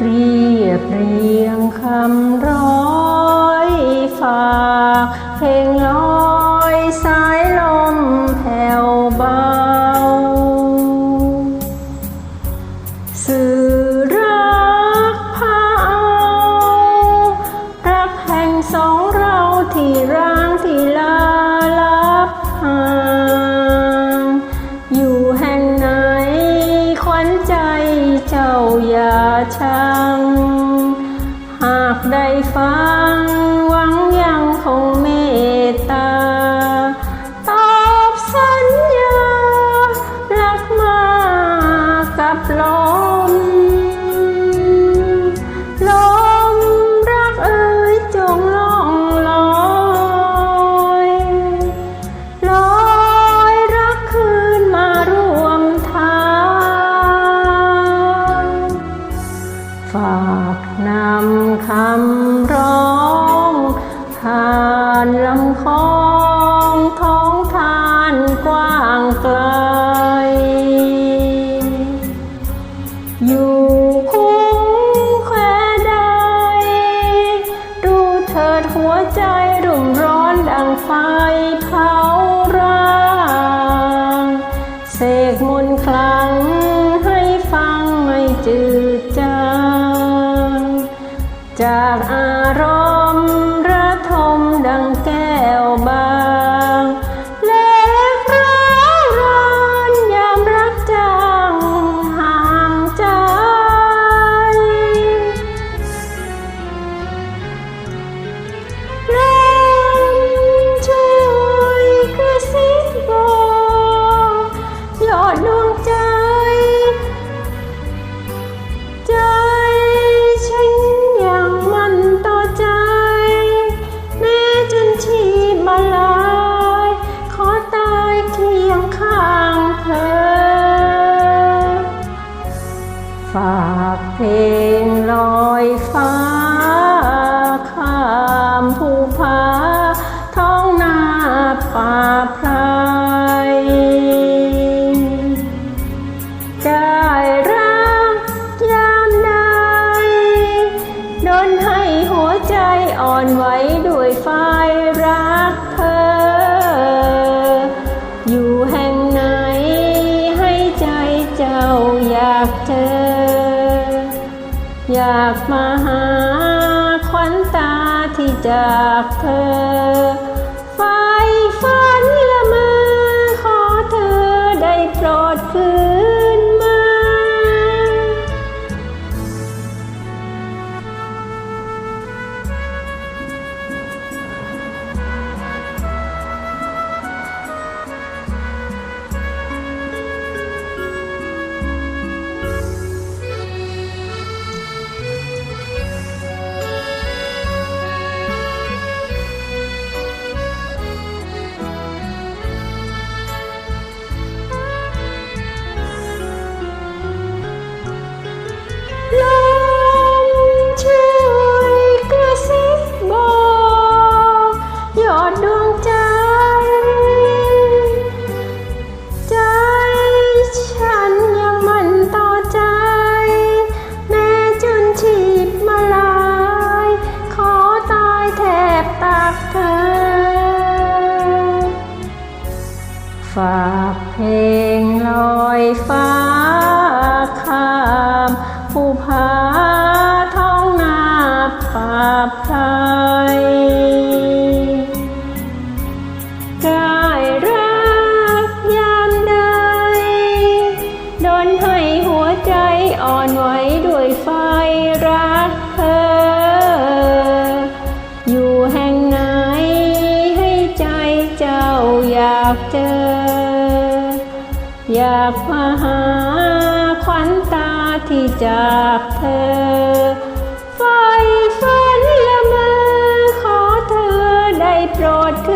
เรียบเรียงคำร้อยฝากเพลงร้อย ได้ฟังหวังยังคงเมตตา ตอบสัญญา รักมากับลมานลำคลองท้องทานกว้างไกล อยู่คุ้งแควใด ดูเถิดหัวใจรุ่มร้อนดังไฟเผาร่างเสกมนคลังให้ฟังไม่จืดจางจากอา ป่าไพรได้รักยามใดดนให้หัวใจอ่อนไหวด้วยไฟรักเธอ อยู่แห่งไหนให้ใจเจ้าอยากเจอ อยากมาหาขวัญตาที่จากเธอ ฝากเพลงลอยฟ้าข้ามภูผาท้องนาป่าไพรได้รักยามใดโดนให้หัวใจอ่อนไหวด้วยไฟรักเธอ อยู่แห่งไหนให้ใจเจ้าอยากเจอากมาหาขวัญตาที่จากเธอ ไฟฝันละเมอขอเธอได้โปรดคือ